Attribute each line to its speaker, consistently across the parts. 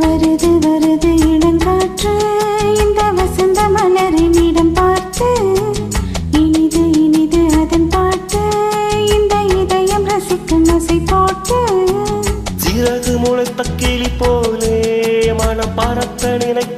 Speaker 1: வருது வருது இடங்காற்று இந்த வசந்த மலரினிடம் பார்த்து இனிது இனிது அதன் பாட்டு. இந்த இதயம் ரசிக்கும் நசை போட்டு.
Speaker 2: சிறகு முளைத்த கிளி போலே மனம் பறக்க நினைக்கும்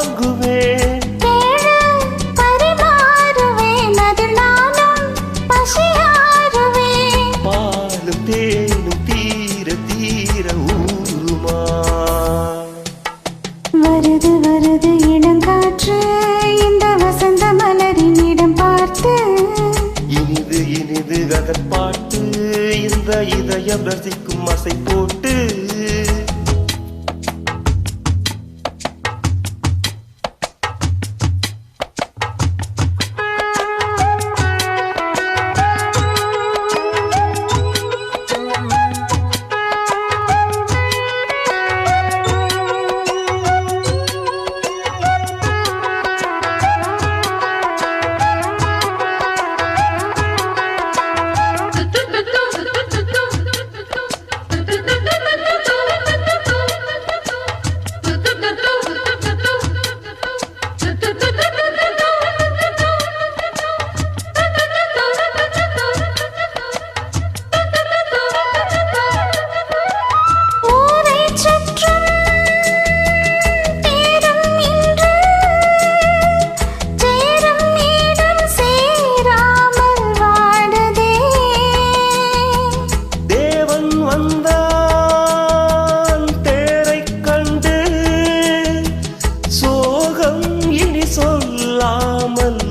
Speaker 2: عمل